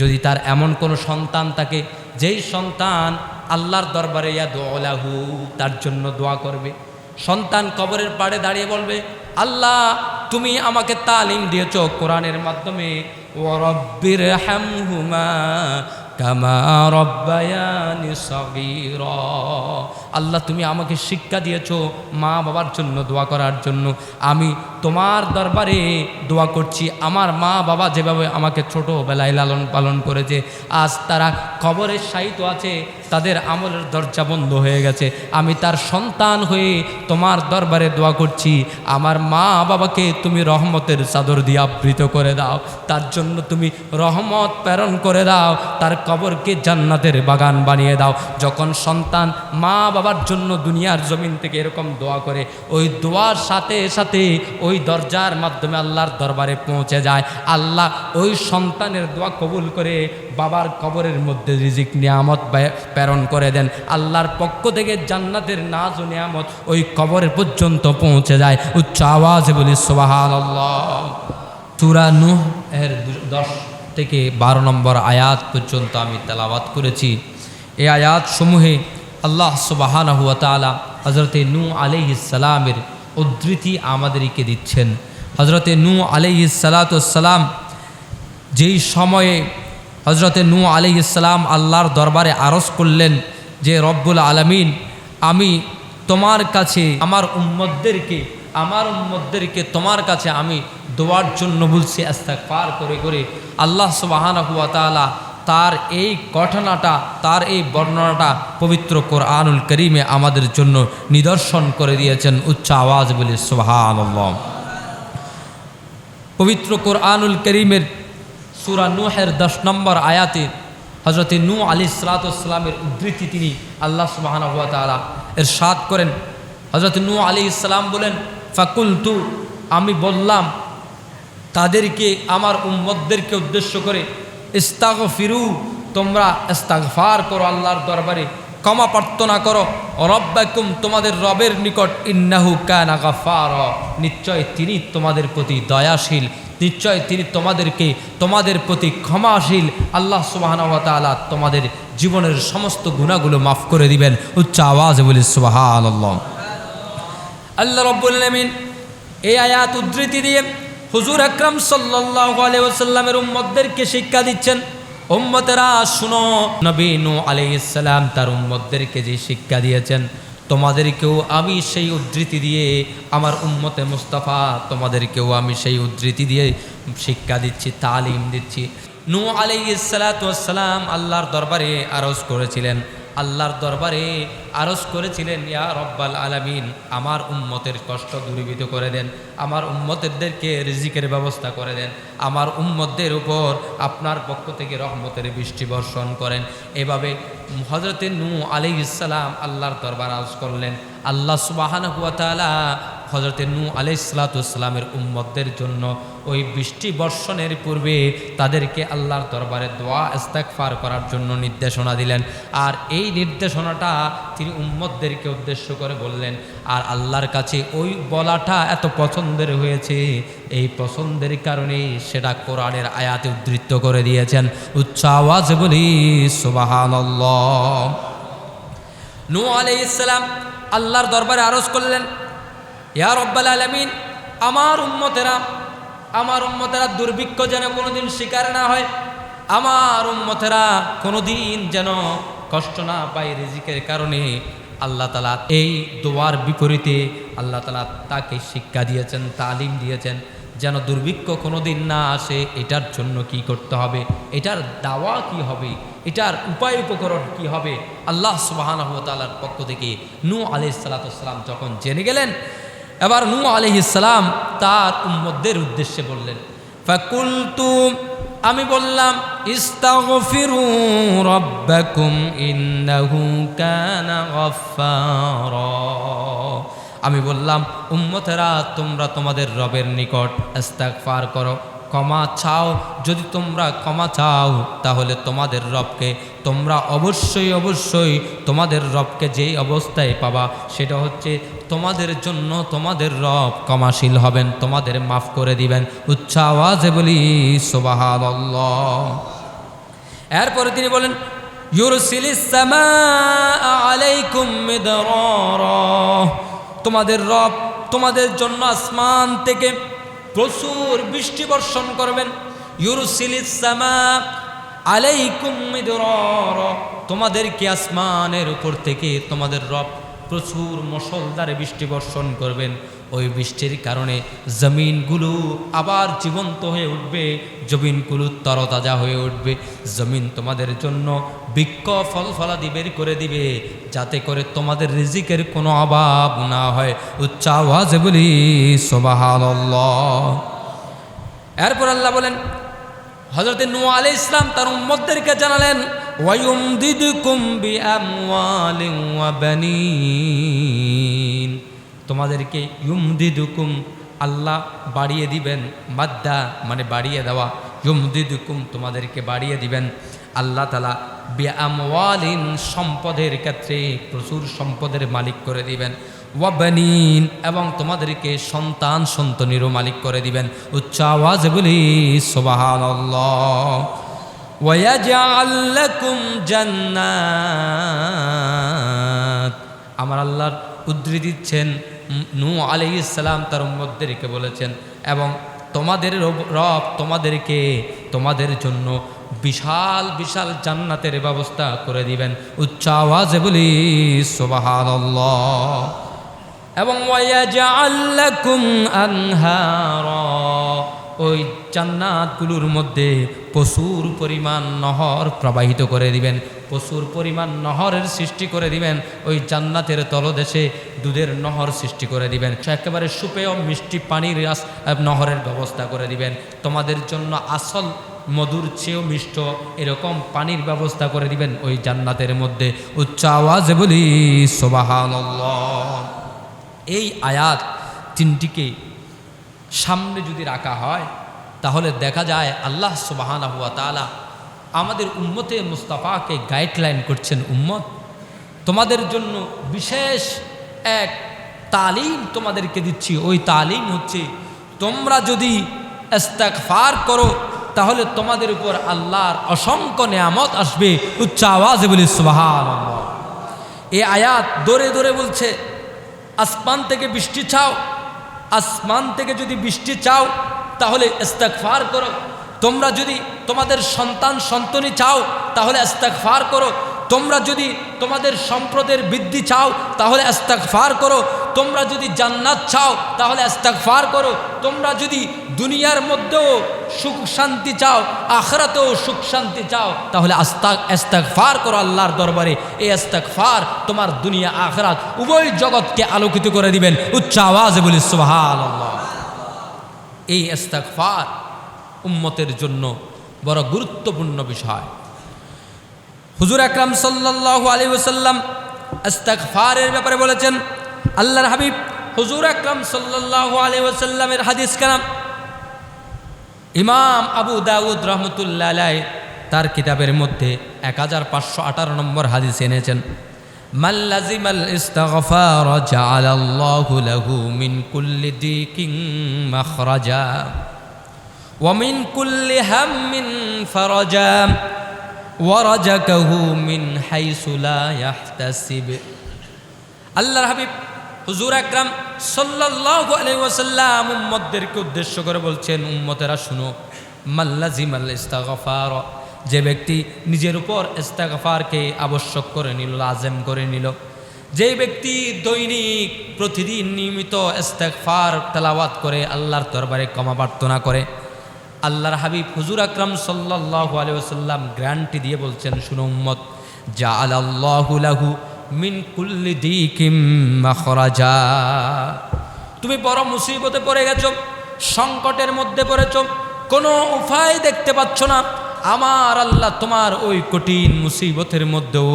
যদি তার এমন কোনো সন্তান থাকে, যেই সন্তান আল্লাহর দরবারে ইয়া দোলাহু তার জন্য দোয়া করবে। সন্তান কবরের পাড়ে দাঁড়িয়ে বলবে, আল্লাহ, তুমি আমাকে তালিম দিয়েছ কোরআনের মাধ্যমে। ও রব্বির হ্যামহুমা কামা রব্বায়ানি সগীরা। আল্লাহ, তুমি আমাকে শিক্ষা দিয়েছ মা বাবার জন্য দোয়া করার জন্য। আমি তোমার দরবারে দোয়া করছি, আমার মা বাবা যেভাবে আমাকে ছোটোবেলায় লালন পালন করেছে, আজ তারা কবরের সাহিত্য আছে, তাদের আমলের দরজা বন্ধ হয়ে গেছে। আমি তার সন্তান হয়ে তোমার দরবারে দোয়া করছি, আমার মা বাবাকে তুমি রহমতের চাদর দিয়ে আবৃত করে দাও, তার জন্য তুমি রহমত প্রেরণ করে দাও, তার কবরকে জান্নাতের বাগান বানিয়ে দাও। যখন সন্তান মা বাবার জন্য দুনিয়ার জমিন থেকে এরকম দোয়া করে, ওই দোয়ার সাথে সাথে ওই দরজার মাধ্যমে আল্লাহর দরবারে পৌঁছে যায়। আল্লাহ ওই সন্তানের দোয়া কবুল করে বাবার কবরের মধ্যে রিজিক, নিয়ামত প্রেরণ করে দেন। আল্লাহর পক্ষ থেকে জান্নাতের নাজ ও নিয়ামত ওই কবরের পর্যন্ত পৌঁছে যায়। উচ্চ আওয়াজে বলি তুরা নুহ এর দশ থেকে বারো নম্বর আয়াত পর্যন্ত আমি তেলাওয়াত করেছি। এই আয়াত সমূহে আল্লাহ সুবাহান হুয়া হজরতে নু আলাইসালামের উদ্ধৃতি আমাদেরকে দিচ্ছেন। হজরতে নু আলাইসালাতাম যেই সময়ে হজরতে নু আলি ইসলাম আল্লাহর দরবারে আরজ করলেন যে, রব্বুল আলমিন, আমি তোমার কাছে, আমার উম্মদদেরকে আমার উম্মদদেরকে তোমার কাছে আমি দোয়ার জন্য বলছি আস্তাক পার করে করে আল্লাহ সুবাহানা হুয়া তালা তার এই ঘটনাটা, তার এই বর্ণনাটা পবিত্র কোরআনুল করিমে আমাদের জন্য নিদর্শন করে দিয়েছেন উচ্চ আওয়াজ বলে সুবাহান পবিত্র কোরআনুল করিমের সুরা নুহের দশ নম্বর আয়াতে হজরতে নু আলী সালাতামের উদ্ধৃতি তিনি আল্লাহ সুবাহানা হুয়া তালা এর সাদ করেন। হজরত নু আলী ইসলাম বলেন ফাকুল তু আমি বললাম তাদেরকে, আমার উম্মদদেরকে উদ্দেশ্য করে ইস্তাগ ফিরু তোমরা ইস্তাগফার করো আল্লাহর দরবারে, ক্ষমা প্রার্থনা করো, রব্বাকুম, তোমাদের রবের নিকট, ইন্নাহু কানা গাফার নিশ্চয় তিনি তোমাদের প্রতি দয়াশীল, নিশ্চয় তিনি তোমাদেরকে, তোমাদের প্রতি ক্ষমাশীল, আল্লাহ সুবাহানতালা তোমাদের জীবনের সমস্ত গুণাগুলো মাফ করে দিবেন, উচ্চ আওয়াজ বলি আল্লাহ আল্লাহ রব্বুল আলমিন এই আয়াত উদ্ধৃতি দিয়ে হুজুর আকরাম সাল্লাহ আলাইসাল্লামের উম্মদদেরকে শিক্ষা দিচ্ছেন। উম্মতেরা, শুনো নবীনু আলাইসাল্লাম তার উম্মদদেরকে যে শিক্ষা দিয়েছেন, তোমাদেরকেও আমি সেই উদ্ধৃতি দিয়ে আমার উম্মতে মুস্তাফা, তোমাদেরকেও আমি সেই উদ্ধৃতি দিয়ে শিক্ষা দিচ্ছি, তালিম দিচ্ছি। নু আলাইসালাম আল্লাহর দরবারে আরজ করেছিলেন। আল্লাহর দরবারে আরজ করেছিলেন, ইয়া রব্বাল আলামিন, আমার উম্মতের কষ্ট দূরীভূত করে দেন, আমার উম্মতেরদেরকে রিজিকের ব্যবস্থা করে দেন, আমার উম্মতদের উপর আপনার পক্ষ থেকে রহমতের বৃষ্টি বর্ষণ করেন। এভাবে হজরতে নু আলি ইসালাম আল্লাহর দরবার আরজ করলেন। আল্লাহ সুবাহান হুয়া তালা হজরতে নু আলাইসালাতামের উম্মতদের জন্য ওই বৃষ্টি বর্ষণের পূর্বে তাদেরকে আল্লাহর দরবারে দোয়া ইস্তেকফার করার জন্য নির্দেশনা দিলেন। আর এই নির্দেশনাটা তিনি উম্মতদেরকে উদ্দেশ্য করে বললেন, আর আল্লাহর কাছে ওই বলাটা এত পছন্দের হয়েছে, এই পছন্দের কারণেই সেটা কোরআনের আয়াতে উদ্ধৃত করে দিয়েছেন। উচ্চ আওয়াজ বলি সুবাহান নু আলাই ইসলাম আল্লাহর দরবারে আরজ করলেন ইয়া রব্বাল আলমিন, আমার উম্মতেরা আমার উম্মতেরা দুর্ভিক্ষ যেন কোনোদিন শিকার না হয়, আমার উম্মতেরা কোনোদিন যেন কষ্ট না পায় রিজিকের কারণে আল্লাহ তালা এই দোয়ার বিপরীতে আল্লাহ তালা তাকে শিক্ষা দিয়েছেন, তালিম দিয়েছেন, যেন দুর্ভিক্ষ কোনোদিন না আসে, এটার জন্য কি করতে হবে, এটার দাওয়া কি হবে, এটার উপায় উপকরণ কি হবে, আল্লাহ সুবাহান পক্ষ থেকে নু আলি সালাতাম যখন জেনে গেলেন এবার নু আলহিসাম তার উম্মদের উদ্দেশ্যে বললেন ফাকুলতুম আমি বললাম কানা আমি বললাম, উম্মতেরা, তোমরা তোমাদের রবের নিকট ইস্তাগফার করো। ক্ষমা চাও। যদি তোমরা ক্ষমা চাও, তাহলে তোমাদের রবকে তোমরা অবশ্যই অবশ্যই তোমাদের রবকে যেই অবস্থায় পাবা, সেটা হচ্ছে তোমাদের জন্য তোমাদের রব ক্ষমাশীল হবেন, তোমাদের মাফ করে দিবেন। উচ্চ আওয়াজে বলি সোবাহাল এরপরে তিনি বলেন তোমাদের রব তোমাদের জন্য আসমান থেকে প্রচুর বৃষ্টি বর্ষণ করবেন। তোমাদেরকে আসমানের উপর থেকে তোমাদের রব প্রচুর মশলদারে বৃষ্টি বর্ষণ করবেন। ওই বৃষ্টির কারণে জমিনগুলো আবার জীবন্ত হয়ে উঠবে, জমিনগুলো তরতাজা হয়ে উঠবে। জমিন তোমাদের জন্য বৃক্ষ ফল ফলাদি বের করে দিবে, যাতে করে তোমাদের রিজিকের কোনো অভাব না হয়। উচ্চ আওয়াজে বলি এরপর আল্লাহ বলেন হজরত নু আলাই ইসলাম তার উম্মতদেরকে জানালেন ওয়া বানিন। তোমাদেরকে ইউম দিদুকুম আল্লাহ বাড়িয়ে দিবেন, মাদ্দা মানে বাড়িয়ে দেওয়া। ইউম দিদুকুম তোমাদেরকে বাড়িয়ে দিবেন। আল্লাহ তালা বি আমওয়ালিন সম্পদের ক্ষেত্রে প্রচুর সম্পদের মালিক করে দিবেন। ওয়াবানিন, এবং তোমাদেরকে সন্তান সন্তনেরও মালিক করে দিবেন। উচ্চ আওয়াজে বলি সোবাহান ওয়াজাল্লাকুম জান্নাত। আমার আল্লাহর উদ্ধৃতি দিচ্ছেন নূ আলি ইসলাম তার উম্মতদেরকে বলেছেন, এবং তোমাদের রব- তোমাদেরকে তোমাদের জন্য বিশাল বিশাল জান্নাতের ব্যবস্থা করে দিবেন। উচ্চ আওয়াজে বলি সোবাহান এবং ওই জান্নাতগুলোর মধ্যে প্রচুর পরিমাণ নহর প্রবাহিত করে দিবেন, প্রচুর পরিমাণ নহরের সৃষ্টি করে দিবেন, ওই জান্নাতের তলদেশে দুধের নহর সৃষ্টি করে দিবেন, একেবারে সুপেয় মিষ্টি পানির নহরের ব্যবস্থা করে দিবেন। তোমাদের জন্য আসল মধুর চেয়েও মিষ্ট এরকম পানির ব্যবস্থা করে দিবেন ওই জান্নাতের মধ্যে। উচ্চ আওয়াজে বলি সোবাহান এই আয়াত তিনটিকে সামনে যদি রাখা হয় তাহলে দেখা যায় আল্লাহ সুবাহানা হুয়া তালা আমাদের উম্মতে মুস্তাফাকে গাইডলাইন করছেন, উম্মত, তোমাদের জন্য বিশেষ এক তালিম তোমাদেরকে দিচ্ছি। ওই তালিম হচ্ছে তোমরা যদি ইস্তেগফার করো, তাহলে তোমাদের উপর আল্লাহর অসংখ্য নেয়ামত আসবে। উচ্চ আওয়াজে বলি সুবাহান এই আয়াত দৌড়ে দৌড়ে বলছে, আসমান থেকে বৃষ্টি চাও, আসমান থেকে যদি বৃষ্টি চাও তাহলে ইস্তেগফার করো। তোমরা যদি তোমাদের সন্তান সন্তনি চাও, তাহলে ইস্তেগফার করো। তোমরা যদি তোমাদের সম্পদের বৃদ্ধি চাও, তাহলে ইস্তেগফার করো। তোমরা যদি জান্নাত চাও, তাহলে ইস্তেগফার করো। তোমরা যদি দুনিয়ার মধ্যেও সুখ শান্তি চাও, আখরাতেও সুখ শান্তি চাও, তাহলে আস্তাক ইস্তেগফার করো আল্লাহর দরবারে। এই ইস্তেগফার তোমার দুনিয়া, আখরাত উভয় জগৎকে আলোকিত করে দিবেন। উচ্চ আওয়াজে বলি, সুবহানাল্লাহ। এই ইস্তেগফার উম্মতের জন্য বড় গুরুত্বপূর্ণ বিষয়। হুজুর আকরাম সাল্লাল্লাহু আলাইহি ওয়াসাল্লাম ইস্তেগফারের ব্যাপারে বলেছেন, আল্লাহর হাবিব হুজুর আকরাম সাল্লাল্লাহু আলাইহি ওয়াসাল্লামের হাদিস কালাম। ইমাম আবু দাউদ রহমতুল্লাহ তার কিতাবের মধ্যে এক হাজার পাঁচশো আঠারো নম্বর হাদিস এনেছেন। মাল্লাজিমাল ইস্তাগফার জাআলাল্লাহু লাহু মিন কুল্লি দিকিন মাখরাজা ওয়া মিন কুল্লি হাম্মিন ফারাজা ওয়া রাজাকাহু মিন হাইসু লা ইয়াহতাসিব। আল্লাহর হাবিব হুজুর আকরাম সাল্লাল্লাহু আলাইহি ওয়াসাল্লাম উম্মতদেরকে উদ্দেশ্য করে বলছেন, উম্মতেরা শুনো মাল্লাজিমাল ইস্তাগফার যে ব্যক্তি নিজের উপর ইস্তাগফারকে আবশ্যক করে নিল, লাজেম করে নিল যে ব্যক্তি দৈনিক, প্রতিদিন নিয়মিত ইস্তেগফার, তেলাওয়াত করে, আল্লাহর দরবারে ক্ষমা প্রার্থনা করে, আল্লাহর হাবিব হুজুর আকরাম সাল্লাল্লাহু আলাইহি ওয়াসাল্লাম গ্যারান্টি দিয়ে বলছেন, শুনো যা জাআলাল্লাহু লাহু মিন কুল্লি দিকিম মাখরাজা। তুমি বড় মুসিবতে পড়ে গেছো, সংকটের মধ্যে পড়েছো, কোনো উপায় দেখতে পাচ্ছ না আমার আল্লাহ তোমার ওই কঠিন মুসিবতের মধ্যেও,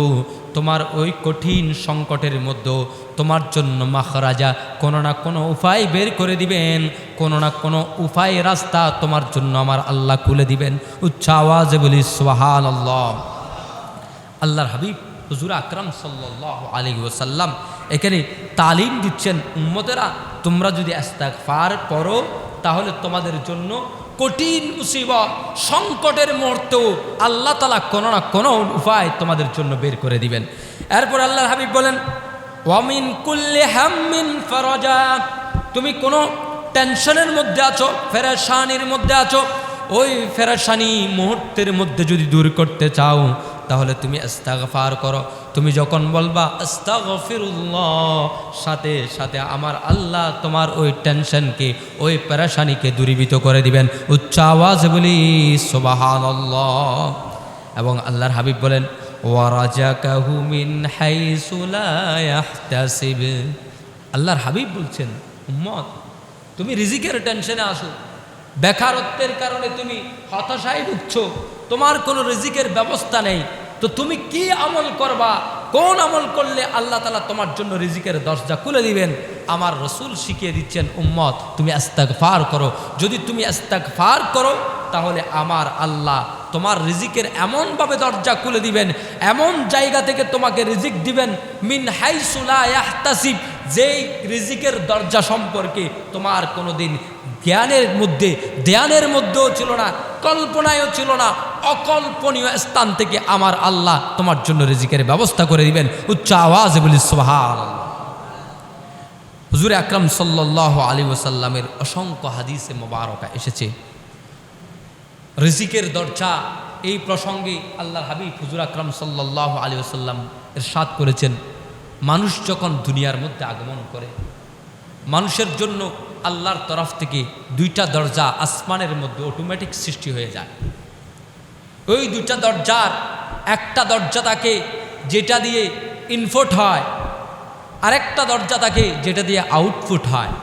তোমার ওই কঠিন সংকটের মধ্যেও তোমার জন্য মাখরাজা কোনো না কোনো উপায় বের করে দিবেন, কোনো না কোনো উপায় রাস্তা তোমার জন্য আমার আল্লাহ খুলে দিবেন। উচ্চ আওয়াজে বলি সোহান আল্লাহ আল্লাহর হাবিব, হুজুর আকরাম সাল্লাহ আলী ওসাল্লাম এখানে তালিম দিচ্ছেন, উম্মতেরা তোমরা যদি ফার করো তাহলে তোমাদের জন্য কঠিন মুসিবত, সংকটের মুহূর্তেও আল্লাহ তালা কোনো না কোনো উপায় তোমাদের জন্য বের করে দিবেন। এরপর আল্লাহর হাবিব বলেন, ওয়ামিন কুল্লি হাম্মিন ফরজা। তুমি কোনো টেনশনের মধ্যে আছো, ফেরেশানির মধ্যে আছো, ওই ফেরেশানি মুহূর্তের মধ্যে যদি দূর করতে চাও, তাহলে তুমি ইস্তাগফার করো। তুমি যখন বলবা সাথে সাথে আমার আল্লাহ তোমার ওই টেনশনকে, ওই পেরেশানিকে দূরীভূত করে দিবেন। উচ্চ আওয়াজ বলি, সুবহানাল্লাহ এবং আল্লাহর হাবিব বলেন আল্লাহর হাবিব বলছেন, উম্মত, তুমি রিজিকের টেনশনে আসো বেকারত্বের কারণে তুমি হতাশায় ভুগছো। তোমার কোনো রিজিকের ব্যবস্থা নেই। তো তুমি কি আমল করবা? কোন আমল করলে আল্লাহ তালা তোমার জন্য রিজিকের দরজা খুলে দিবেন? আমার রসুল শিখিয়ে দিচ্ছেন, উম্মত, তুমি আস্তাক ফার করো। যদি তুমি আস্তাক ফার করো, তাহলে আমার আল্লাহ তোমার রিজিকের এমনভাবে দরজা খুলে দিবেন, এমন জায়গা থেকে তোমাকে রিজিক দিবেন, মিন হাইসুলা যেই রিজিকের দরজা সম্পর্কে তোমার কোনোদিন জ্ঞানের মধ্যে, ধ্যানের মধ্যেও ছিল না, কল্পনায়ও ছিল না, অকল্পনীয় স্থান থেকে আমার আল্লাহ তোমার জন্য রেজিকের ব্যবস্থা করে দিবেন। উচ্চ আওয়াজ বলি সোহাল হুজুর আকরাম সাল্লাহ আলী ওসাল্লামের অসংখ্য হাদিসে মোবারকা এসেছে। রিজিকের দরজা, এই প্রসঙ্গে আল্লাহ হাবিব হুজুর আকরাম সাল্লাহ আলী ওসাল্লাম এর সাত করেছেন, মানুষ যখন দুনিয়ার মধ্যে আগমন করে মানুষের জন্য আল্লাহর তরফ থেকে দুইটা দরজা আসমানের মধ্যে অটোমেটিক সৃষ্টি হয়ে যায়। ওই দুইটা দরজার একটা দরজা তাকে যেটা দিয়ে ইনফুট হয়, আরেকটা দরজা তাকে যেটা দিয়ে আউটপুট হয়।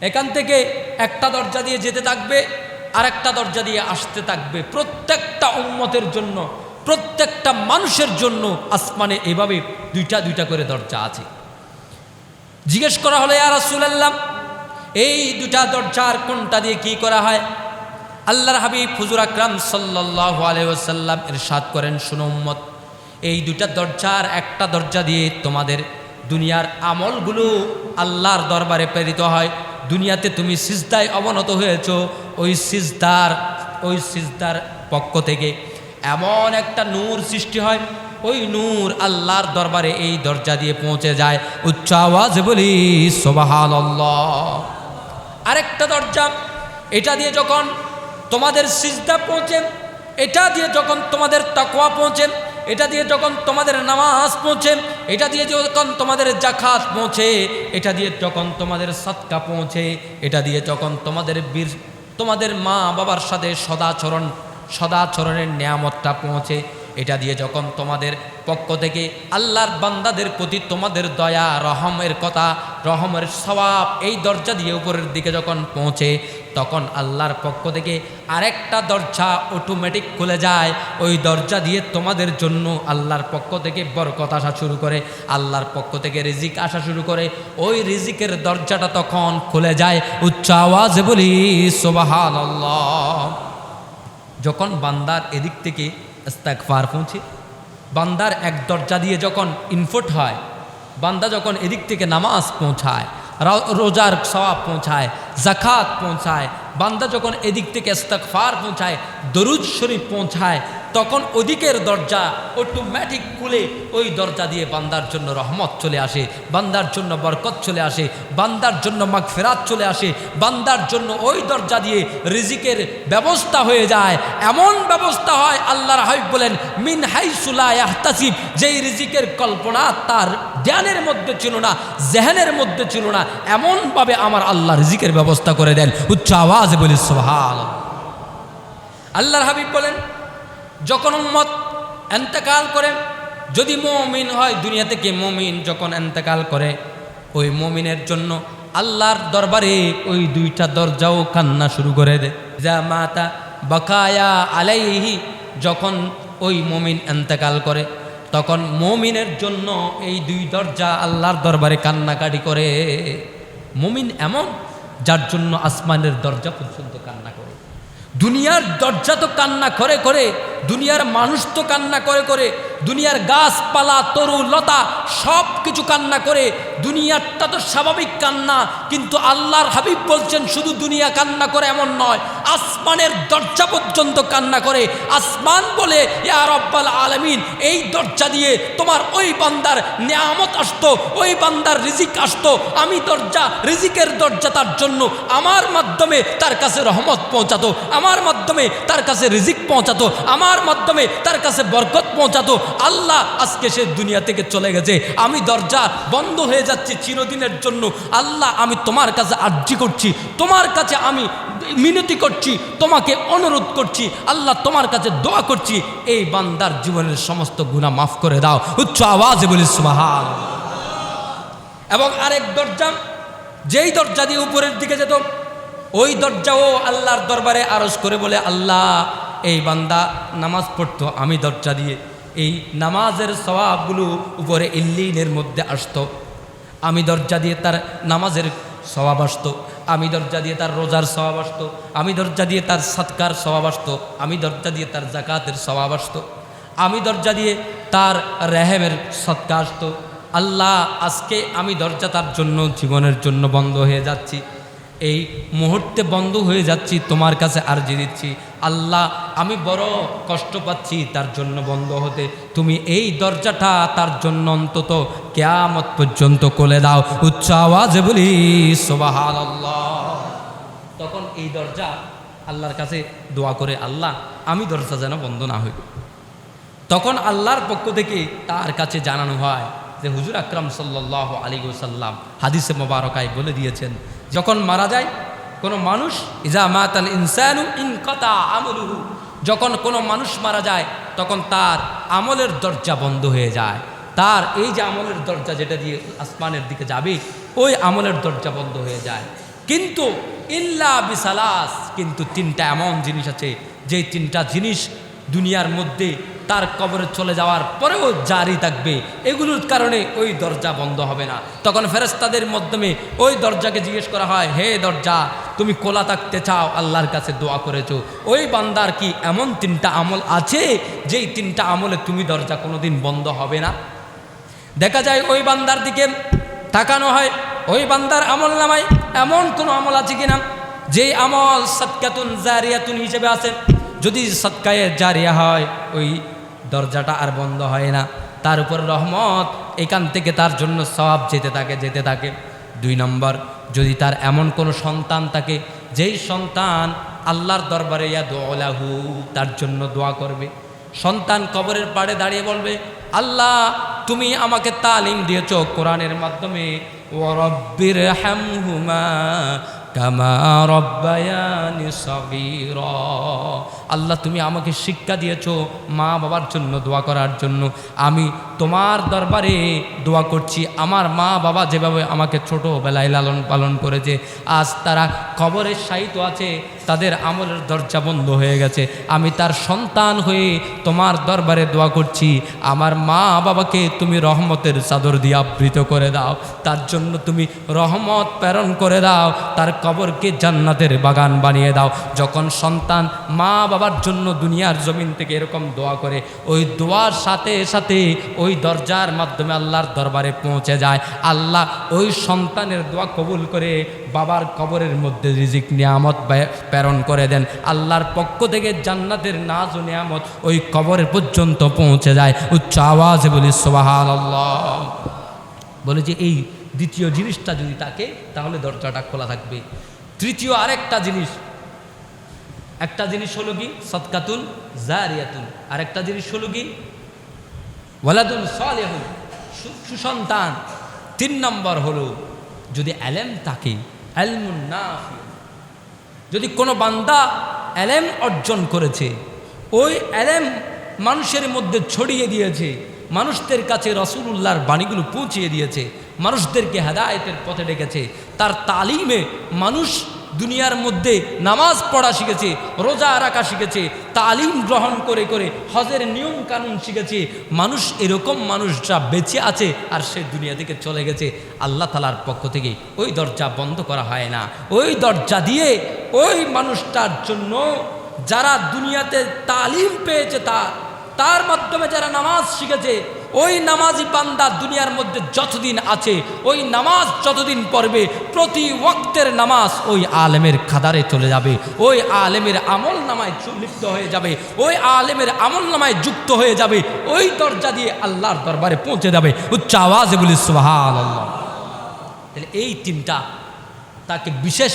এখান থেকে একটা দরজা দিয়ে যেতে থাকবে, আরেকটা দরজা দিয়ে আসতে থাকবে। প্রত্যেকটা উন্মতের জন্য, প্রত্যেকটা মানুষের জন্য আসমানে এভাবে দুইটা দুইটা করে দরজা আছে। জিজ্ঞেস করা হলো আর রাসূলুল্লাহ, এই দুটা দরজার কোনটা দিয়ে কি করা হয়? আল্লাহর হাবিব হুজুর আকরাম সাল্লাল্লাহু আলাইহি ওয়াসাল্লাম ইরশাদ করেন, শুনো উম্মত, এই দুটা দরজার একটা দরজা দিয়ে তোমাদের দুনিয়ার আমলগুলো আল্লাহর দরবারে প্রেরিত হয়। দুনিয়াতে তুমি সিজদায় অবনত হয়েছো, ওই সিজদার ওই সিজদার পক্ষ থেকে এমন একটা নূর সৃষ্টি হয় ওই নূর আল্লাহর দরবারে এই দরজা দিয়ে পৌঁছে যায়। উচ্চ আওয়াজ বলি সোবাহান আরেকটা দরজা, এটা দিয়ে যখন তোমাদের সিজদা পৌঁছেন, এটা দিয়ে যখন তোমাদের তাকওয়া পৌঁছেন, এটা দিয়ে যখন তোমাদের নামাজ পৌঁছে এটা দিয়ে যখন তোমাদের জাকাত পৌঁছে, এটা দিয়ে যখন তোমাদের সৎকা পৌঁছে, এটা দিয়ে যখন তোমাদের বীর, তোমাদের মা বাবার সাথে সদাচরণ, সদাচরণের নিয়ামতটা পৌঁছে এটা দিয়ে যখন তোমাদের পক্ষ থেকে আল্লাহর বান্দাদের প্রতি তোমাদের দয়া, রহমের কথা, রহমের স্বভাব এই দরজা দিয়ে উপরের দিকে যখন পৌঁছে, তখন আল্লাহর পক্ষ থেকে আরেকটা দরজা অটোমেটিক খুলে যায়। ওই দরজা দিয়ে তোমাদের জন্য আল্লাহর পক্ষ থেকে বরকত আসা শুরু করে, আল্লাহর পক্ষ থেকে রিজিক আসা শুরু করে। ওই রিজিকের দরজাটা তখন খুলে যায় উচ্চ আওয়াজে বলি সোবাহান যখন বান্দার এদিক থেকে ইস্তাকফার পৌঁছে। বান্দার এক দরজা দিয়ে যখন ইনফুট হয়, বান্দা যখন এদিক থেকে নামাজ পৌঁছায় রোজার সওয়াব পৌঁছায় জাকাত পৌঁছায়, বান্দা যখন এদিক থেকে ইস্তাকফার পৌঁছায়, দরুদ শরীফ পৌঁছায় তখন ওদিকের দরজা অটোমেটিক খুলে ওই দরজা দিয়ে বান্দার জন্য রহমত চলে আসে, বান্দার জন্য বরকত চলে আসে, বান্দার জন্য মাগফেরাত চলে আসে, বান্দার জন্য ওই দরজা দিয়ে রিজিকের ব্যবস্থা হয়ে যায়। এমন ব্যবস্থা হয় আল্লাহর হাবিব বলেন, মিন হাইসুলা ইয়াহতাসিব যেই রিজিকের কল্পনা তার জ্ঞানের মধ্যে ছিল না, জেহেনের মধ্যে ছিল না, এমনভাবে আমার আল্লাহ রিজিকের ব্যবস্থা করে দেন। উচ্চ আওয়াজ বলি সোহাল আল্লাহর হাবিব বলেন যখন উম্মত এন্তেকাল করে, যদি মমিন হয় দুনিয়া থেকে মমিন যখন এন্তেকাল করে, ওই মমিনের জন্য আল্লাহর দরবারে ওই দুইটা দরজাও কান্না শুরু করে দেয়। যা মাতা বকায়া আলাইহি, যখন ওই মমিন এন্তেকাল করে, তখন মমিনের জন্য এই দুই দরজা আল্লাহর দরবারে কান্নাকাটি করে। মমিন এমন, যার জন্য আসমানের দরজা পর্যন্ত দুনিয়ার দরজা তো কান্না করে করে, দুনিয়ার মানুষ তো কান্না করে করে, দুনিয়ার গাছপালা তরু লতা সব কিছু কান্না করে, দুনিয়ারটা তো স্বাভাবিক কান্না, কিন্তু আল্লাহর হাবিব বলছেন শুধু দুনিয়া কান্না করে এমন নয় আসমানের দরজা পর্যন্ত কান্না করে, আসমান বলে, ইয়া রব্বাল আলমিন, এই দরজা দিয়ে তোমার ওই বান্দার নিয়ামত আসতো, ওই বান্দার রিজিক আসতো, আমি দরজা, রিজিকের দরজা তার জন্য আমার মাধ্যমে তার কাছে রহমত পৌঁছাতো, আমার মাধ্যমে তার কাছে রিজিক পৌঁছাতো, আমার মাধ্যমে তার কাছে বরকত পৌঁছাতো। আল্লাহ আজকে সে দুনিয়া থেকে চলে গেছে। আমি দরজা বন্ধ হয়ে যাচ্ছি চিরদিনের জন্য। আল্লাহ, আমি তোমার কাছে আর্জি করছি। তোমার কাছে আমি মিনতি করছি। তোমাকে অনুরোধ করছি। আল্লাহ, তোমার কাছে দোয়া করছি। এই বান্দার জীবনের সমস্ত গুণা মাফ করে দাও। উচ্চ আওয়াজে বলি, সুবাহান এবং আরেক দরজা, যেই দরজা দিয়ে উপরের দিকে যেত ওই দরজাও আল্লাহর দরবারে আরজ করে বলে, আল্লাহ, এই বান্দা নামাজ পড়তো, আমি দরজা দিয়ে। এই নামাজের স্বভাবগুলো উপরে ইল্লিনের মধ্যে আসতো। আমি দরজা দিয়ে তার নামাজের স্বভাব আসতো। আমি দরজা দিয়ে তার রোজার স্বভাব আসতো। আমি দরজা দিয়ে তার সৎকার স্বভাব আসতো। আমি দরজা দিয়ে তার জাকাতের স্বভাব আসতো। আমি দরজা দিয়ে তার রেহেমের সৎকার আসতো। আল্লাহ, আজকে আমি দরজা তার জন্য, জীবনের জন্য বন্ধ হয়ে যাচ্ছি। এই মুহূর্তে বন্ধ হয়ে যাচ্ছি, তোমার কাছে আর্জি দিচ্ছি। আল্লাহ, আমি বড় কষ্ট পাচ্ছি তার জন্য বন্ধ হতে। তুমি এই দরজাটা তার জন্য অন্তত কেয়ামত পর্যন্ত কোলে দাও। উচ্চ আওয়াজে বলি আল্লাহ তখন এই দরজা আল্লাহর কাছে দোয়া করে, আল্লাহ, আমি দরজা যেন বন্ধ না হই তখন আল্লাহর পক্ষ থেকে তার কাছে জানানো হয় যে, হুজুর আকরাম সাল্লাহ আলী সাল্লাম হাদিসে মোবারকায় বলে দিয়েছেন যখন মারা যায়, কোনো মানুষ, ইজা মাতাল ইনসানু ইনকতা আমলুহু যখন কোনো মানুষ মারা যায়, তখন তার আমলের দরজা বন্ধ হয়ে যায়। তার এই যে আমলের দরজা যেটা দিয়ে আসমানের দিকে যাবে, ওই আমলের দরজা বন্ধ হয়ে যায়। কিন্তু ইল্লা বিসালাস, কিন্তু তিনটা এমন জিনিস আছে যে তিনটা জিনিস দুনিয়ার মধ্যে তার কবরে চলে যাওয়ার পরেও জারি থাকবে। এগুলোর কারণে ওই দরজা বন্ধ হবে না। তখন ফেরেস্তাদের মাধ্যমে ওই দরজাকে জিজ্ঞেস করা হয়, হে দরজা, তুমি কোলা থাকতে চাও? আল্লাহর কাছে দোয়া করেছ। ওই বান্দার কি এমন তিনটা আমল আছে, যেই তিনটা আমলে তুমি দরজা কোনোদিন বন্ধ হবে না? দেখা যায় ওই বান্দার দিকে তাকানো হয়, ওই বান্দার আমল নামায় এমন কোনো আমল আছে কিনা? যেই আমল সৎকাতুন জারিয়াতুন হিসেবে আছে। যদি সৎকায়ে জারিয়া হয়, ওই দরজাটা আর বন্ধ হয় না। তার উপর রহমত, এখান থেকে তার জন্য সব যেতে থাকে যেতে থাকে। দুই নম্বর, যদি তার এমন কোনো সন্তান থাকে, যেই সন্তান আল্লাহর দরবারে ইয়া দোলাহু তার জন্য দোয়া করবে। সন্তান কবরের পাড়ে দাঁড়িয়ে বলবে, আল্লাহ, তুমি আমাকে তালিম দিয়েছ কোরআনের মাধ্যমে। ও রব্বির হ্যামহুমা কামা রব্বায়ানি সবির আল্লাহ, তুমি আমাকে শিক্ষা দিয়েছ মা বাবার জন্য দোয়া করার জন্য। আমি তোমার দরবারে দোয়া করছি। আমার মা বাবা যেভাবে আমাকে ছোটোবেলায় লালন পালন করেছে, আজ তারা খবরের সাহিত্য আছে তাদের আমলের দরজা বন্ধ হয়ে গেছে। আমি তার সন্তান হয়ে তোমার দরবারে দোয়া করছি। আমার মা বাবাকে তুমি রহমতের চাদর দিয়ে আবৃত করে দাও। তার জন্য তুমি রহমত প্রেরণ করে দাও। তার কবরকে জান্নাতের বাগান বানিয়ে দাও। যখন সন্তান মা বাবার জন্য দুনিয়ার জমিন থেকে এরকম দোয়া করে, ওই দোয়ার সাথে সাথে ওই দরজার মাধ্যমে আল্লাহর দরবারে পৌঁছে যায়। আল্লাহ ওই সন্তানের দোয়া কবুল করে বাবার কবরের মধ্যে রিজিক, নিয়ামত প্রেরণ করে দেন। আল্লাহর পক্ষ থেকে জান্নাতের নাজ ও নিয়ামত ওই কবরের পর্যন্ত পৌঁছে যায়। উচ্চ আওয়াজে বলি সোবাহাল বলে যে, এই দ্বিতীয় জিনিসটা যদি থাকে, তাহলে দরজাটা খোলা থাকবে। তৃতীয় আরেকটা জিনিস। একটা জিনিস হলো কি? সৎকাতুন জারিয়াতুন। আরেকটা জিনিস হলো কি? ওয়ালাদুন সালেহ সুসন্তান। তিন নম্বর হলো, যদি অ্যালেম থাকে অ্যালমুন নাফি। যদি কোনো বান্দা অ্যালেম অর্জন করেছে, ওই অ্যালেম মানুষের মধ্যে ছড়িয়ে দিয়েছে, মানুষদের কাছে রসুলুল্লাহর বাণীগুলো পৌঁছিয়ে দিয়েছে, মানুষদেরকে হেদায়তের পথে ডেকেছে, তার তালিমে মানুষ দুনিয়ার মধ্যে নামাজ পড়া শিখেছে, রোজা রাখা শিখেছে, তালিম গ্রহণ করে করে হজের নিয়ম কানুন শিখেছে, মানুষ এরকম মানুষরা বেঁচে আছে আর সে দুনিয়া থেকে চলে গেছে। আল্লাহ তালার পক্ষ থেকে ওই দরজা বন্ধ করা হয় না। ওই দরজা দিয়ে ওই মানুষটার জন্য যারা দুনিয়াতে তালিম পেয়েছে তার তার মাধ্যমে যারা নামাজ শিখেছে ওই নামাজি পান্দা দুনিয়ার মধ্যে যতদিন আছে, ওই নামাজ যতদিন পড়বে, প্রতি ওয়াক্তের নামাজ ওই আলেমের খাদারে চলে যাবে, ওই আলেমের আমল নামায় লিপ্ত হয়ে যাবে, ওই আলেমের আমল নামায় যুক্ত হয়ে যাবে, ওই দরজা দিয়ে আল্লাহর দরবারে পৌঁছে যাবে। উচ্চ আওয়াজে বলি আল্লাহ তাহলে এই তিনটা তাকে বিশেষ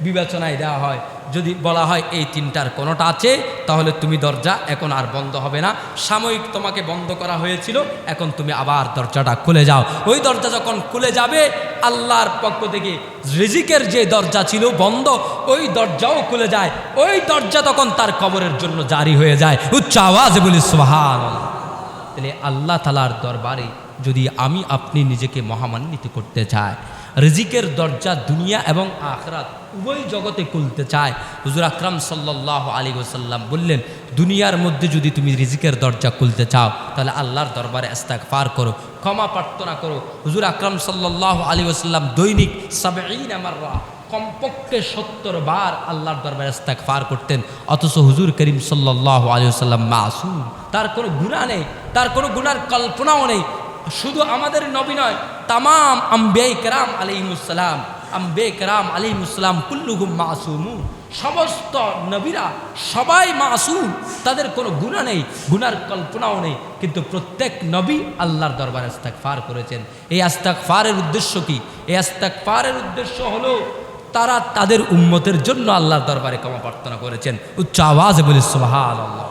বিবেচনায় দেওয়া হয়। যদি বলা হয় এই তিনটার কোনোটা আছে, তাহলে তুমি দরজা এখন আর বন্ধ হবে না। সাময়িক তোমাকে বন্ধ করা হয়েছিল, এখন তুমি আবার দরজাটা খুলে যাও। ওই দরজা যখন খুলে যাবে, আল্লাহর পক্ষ থেকে রিজিকের যে দরজা ছিল বন্ধ, ওই দরজাও খুলে যায়। ওই দরজা তখন তার কবরের জন্য জারি হয়ে যায়। উচ্চ আওয়াজ বলি সোহান তাহলে আল্লাহ তালার দরবারে যদি আমি, আপনি নিজেকে মহামান্বিত করতে চাই, রিজিকের দরজা দুনিয়া এবং আখরাত উভয় জগতে খুলতে চায়। হুজুর আকরাম সাল্লাহ আলী ওসাল্লাম বললেন, দুনিয়ার মধ্যে যদি তুমি রিজিকের দরজা খুলতে চাও, তাহলে আল্লাহর দরবারে আস্তাক পার করো, ক্ষমা প্রার্থনা করো। হুজুর আকরাম সাল্লাহ আলী ওসাল্লাম দৈনিক সাবেইন আমাররা কমপক্ষে সত্তর বার আল্লাহর দরবারে ইস্তাক ফার করতেন। অথচ হুজুর করিম সাল্লাহ আলিয়াল্লাম মাসুম, তার কোনো গুণা নেই, তার কোনো গুণার কল্পনাও নেই। শুধু আমাদের নবী নয়, তামাম আম্বে কেরাম আলিমুসালাম আম্বে কেরাম আলিমুসালাম কুল্লুহুম মাসুমু সমস্ত নবীরা সবাই মাসুম, তাদের কোনো গুণা নেই, গুনার কল্পনাও নেই। কিন্তু প্রত্যেক নবী আল্লাহর দরবারে আস্তাক ফার করেছেন। এই আস্তাক ফারের উদ্দেশ্য কি? এই আস্তাক ফারের উদ্দেশ্য হলো তারা তাদের উম্মতের জন্য আল্লাহর দরবারে ক্ষমা প্রার্থনা করেছেন। উচ্চ আওয়াজে বলি সোহান আল্লাহ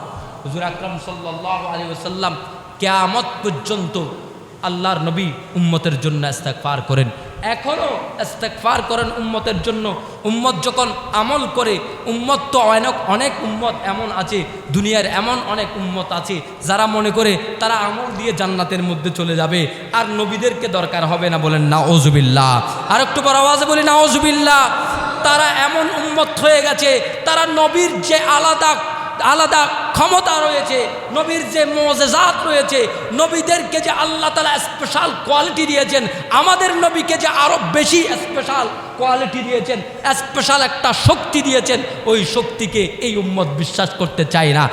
হুজুর আকরম সাল্লাহ আলী ওসাল্লাম কেয়ামত পর্যন্ত আল্লাহর নবী উম্মতের জন্য ইস্তেকফার করেন। এখনও ইস্তেকফার করেন উম্মতের জন্য। উম্মত যখন আমল করে, উম্মত তো অনেক অনেক উম্মত এমন আছে, দুনিয়ার এমন অনেক উম্মত আছে, যারা মনে করে তারা আমল দিয়ে জান্নাতের মধ্যে চলে যাবে। আর নবীদেরকে দরকার হবে না বলেন না ওজুবিল্লা আর একটু বড় আওয়াজে বলি না ওজুবিল্লা তারা এমন উম্মত হয়ে গেছে, তারা নবীর যে আলাদা আলাদা ক্ষমতা রয়েছে, নবীর যে মজেজাত রয়েছে, নবীদেরকে যে আল্লাহ তালা স্পেশাল কোয়ালিটি দিয়েছেন, আমাদের নবীকে যে আরও বেশি স্পেশাল কোয়ালিটি দিয়েছেন স্পেশাল একটা শক্তি দিয়েছেন, ওই শক্তিকে এই উম্মত বিশ্বাস করতে চায় না।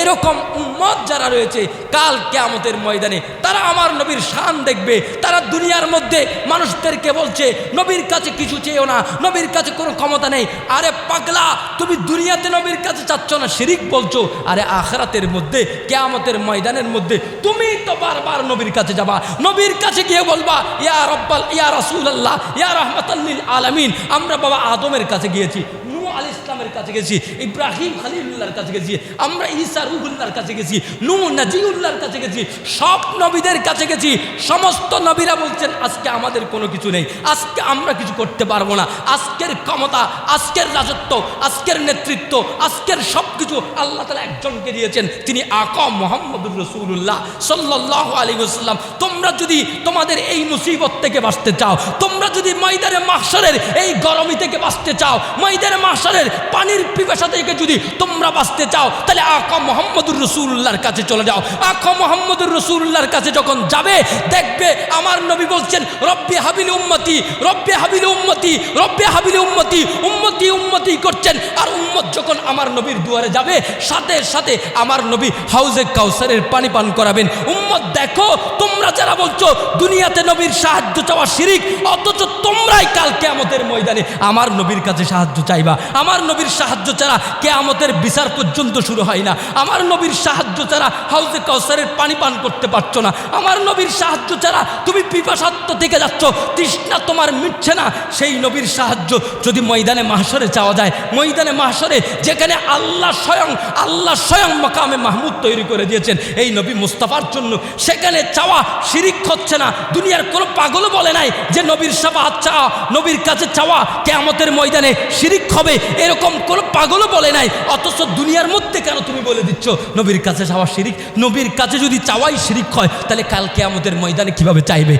এরকম উম্মত যারা রয়েছে, কাল কেয়ামতের ময়দানে, তারা আমার নবীর শান দেখবে, তারা দুনিয়ার মধ্যে মানুষদেরকে বলছে, নবীর কাছে কিছু চেয়েও না, নবীর কাছে কোনো ক্ষমতা নেই। আরে পাগলা, তুমি দুনিয়াতে নবীর কাছে চাচ্ছ না, শিরিক বলছো। আরে আখরাতের মধ্যে, কেয়ামতের ময়দানের মধ্যে, তুমি তো বারবার নবীর কাছে যাবা। নবীর কাছে গিয়ে বলবা, ইয়া রব্বাল, ইয়া রাসুল আল্লাহ ইয়া রহমতাল্লিল আলামিন। আমরা বাবা আদমের কাছে গিয়েছি নু আল ইসলামের কাছে গেছি, ইব্রাহিম খালিলুল্লাহর কাছে গেছি, আমরা ঈসা রুহুল্লাহর কাছে গেছি নূ নাজিউল্লাহর কাছে গেছি, সব নবীদের কাছে গেছি, সমস্ত নবীরা বলছেন, আজকে আমাদের কোনো কিছু নেই, আজকে আমরা কিছু করতে পারব না, আজকের ক্ষমতা, আজকের রাজত্ব, আজকের নেতৃত্ব, আজকের সব কিছু আল্লাহ তালা একজনকে দিয়েছেন, তিনি আকা মোহাম্মদুর রসুল্লাহ সাল্লাহ আলী সাল্লাম তোমরা যদি তোমাদের এই মুসিবত থেকে বাঁচতে চাও, তোমরা যদি ময়দানে মাসরের এই গরমি থেকে বাঁচতে চাও, ময়দানে মাসরের পানির পিপাসা থেকে যদি তোমরা বাঁচতে চাও, তাহলে আকা মোহাম্মদুর রসুল্লাহর কাছে চলে যাও। আকা মোহাম্মদুর রসুল্লাহর কাছে যখন যাবে, দেখবে আমার নবী বলছেন, রব্বি হাবিল উম্মতি, রব্বি হাবিল উম্মতি, রব্বি হাবিল উম্মতি উম্মতি উম্মতি করছেন। আর উম্মত যখন আমার নবীর দুয়ারে যাবে, সাথে সাথে আমার নবী হাউজে কাউসারের পানি পান করাবেন। উম্মত, দেখো, তোমরা যারা বলছো দুনিয়াতে নবীর সাহায্য চাওয়া শিরিক, অথচ তোমরাই কাল কেয়ামতের ময়দানে আমার নবীর কাছে সাহায্য চাইবা। আমার নবীর সাহায্য ছাড়া কেয়ামতের বিচার পর্যন্ত শুরু হয় না। আমার নবীর সাহায্য ছাড়া হাউজে কাউসারের পানি পান করতে পারছ না। আমার নবীর সাহায্য ছাড়া তুমি পিপাসাত্ম থেকে যাচ্ছ, তৃষ্ণা তোমার মিটছে না। সেই নবীর সাহায্য যদি ময়দানে মাহসরে চাওয়া যায়, ময়দানে মাহসরে যেখানে আল্লাহ স্বয়ং আল্লাহ স্বয়ং মকামে মাহমুদ তৈরি করে দিয়েছেন, এই নবী মুস্তাফার জন্য সেখানে চাওয়া শিরিক হচ্ছে না। দুনিয়ার কোনো পাগলও বলে নাই যে নবীর সাফাহাত চাওয়া, নবীর কাছে চাওয়া কেয়ামতের ময়দানে শিরিক হবে, এরকম কোনো পাগলও বলে নাই, অথচ দুনিয়ার মধ্যে কেন তুমি বলে দিচ্ছ, নবীর কাছে চাওয়া শিরিক? নবীর কাছে যদি চাওয়াই শিরিক হয়, তাহলে কাল কেয়ামতের ময়দানে কীভাবে চাইবে?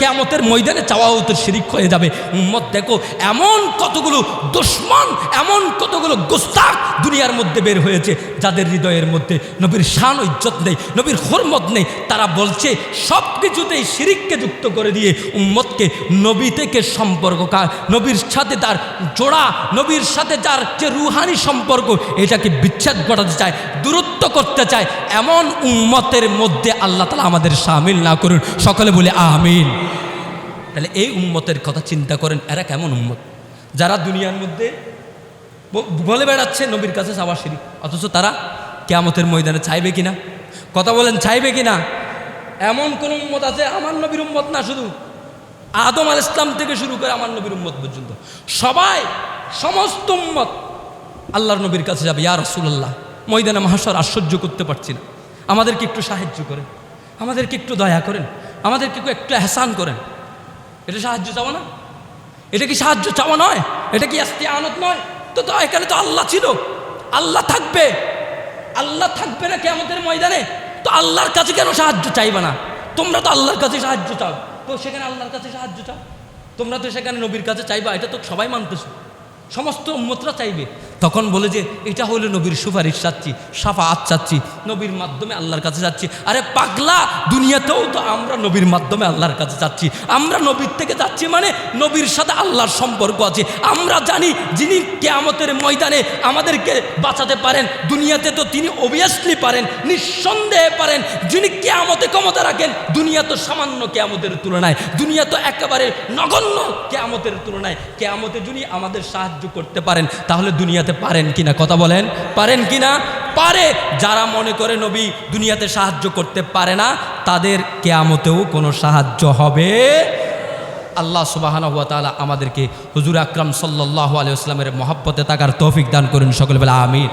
কেয়ামতের ময়দানে চাওয়াও তো শিরিক হয়ে যাবে। উম্মত, দেখো, এমন কতগুলো দুশ্মন, এমন কতগুলো গোস্তাক দুনিয়ার মধ্যে বের হয়েছে। যাদের হৃদয়ের মধ্যে নবীর শান, ইজ্জত নেই, নবীর হরমত নেই, তারা বলছে সব কিছুতেই শিরিককে যুক্ত করে দিয়ে উম্মতকে নবী থেকে সম্পর্ক কা- নবীর সাথে তার জোড়া, নবীর সাথে যার যে রুহানি সম্পর্ক, এটাকে বিচ্ছেদ ঘটাতে চায়, দূরত্ব করতে চায়, এমন উম্মতের মধ্যে আল্লাহ তালা আমাদের সামিল না করুন। সকলে বলে, আমিন। তাহলে এই উম্মতের কথা চিন্তা করেন, এরা কেমন উম্মত? যারা দুনিয়ার মধ্যে বলে বেড়াচ্ছে নবীর কাছে চাওয়া শিরিক অথচ তারা কেয়ামতের ময়দানে চাইবে কিনা? কথা বলেন, চাইবে কিনা? এমন কোন উম্মত আছে, আমার নবীর উম্মত না শুধু। আদম আল ইসলাম থেকে শুরু করে আমার নবীর উম্মত পর্যন্ত। সবাই, সমস্ত উম্মত আল্লাহর নবীর কাছে যাবে, ইয়া রসুল্লাহ ময়দানে মহাশর আশ্চর্য করতে পারছি না। আমাদেরকে একটু সাহায্য করেন। আমাদেরকে একটু দয়া করেন। আমাদেরকে একটু এহসান করেন। এটা সাহায্য চাওয়া না? এটা কি সাহায্য চাওয়া নয়? এটা কি আস্তে আনত নয়? তো তো, এখানে তো আল্লাহ ছিল। আল্লাহ থাকবে। আল্লাহ থাকবে না কে আমাদের ময়দানে, তো আল্লাহর কাছে কেন সাহায্য চাইবে না? তোমরা তো আল্লাহর কাছে সাহায্য চাও। তো সেখানে আল্লাহর কাছে সাহায্য চাও। তোমরা তো সেখানে নবীর কাছে চাইবা, এটা তো সবাই মানতেছো। সমস্ত উন্মতরা চাইবে। তখন বলে যে, এটা হলো নবীর সুপারিশ চাচ্ছি সাফাত চাচ্ছি, নবীর মাধ্যমে আল্লাহর কাছে যাচ্ছি। আরে পাগলা, দুনিয়াতেও তো আমরা নবীর মাধ্যমে আল্লাহর কাছে যাচ্ছি। আমরা নবীর থেকে যাচ্ছি মানে নবীর সাথে আল্লাহর সম্পর্ক আছে। আমরা জানি যিনি কেয়ামতের ময়দানে আমাদেরকে বাঁচাতে পারেন, দুনিয়াতে তো তিনি অবভিয়াসলি পারেন, নিঃসন্দেহে পারেন। যিনি কেয়ামতে ক্ষমতা রাখেন, দুনিয়া তো সামান্য কেয়ামতের তুলনায়, দুনিয়া তো একেবারে নগণ্য কেয়ামতের তুলনায়। কেয়ামতে যিনি আমাদের সাহায্য করতে পারেন, তাহলে দুনিয়াতে পারেন কিনা, কথা বলেন, পারেন কিনা? পারে। যারা মনে করে নবী দুনিয়াতে সাহায্য করতে পারে না, তাদের কেয়ামতেও কোনো সাহায্য হবে। আল্লাহ সুবাহানা হুয়া তালা আমাদেরকে হুজুর আকরাম সাল্লাহ আলিয়া মহাব্বতে তাকার তৌফিক দান করুন। সকলবেলা আমি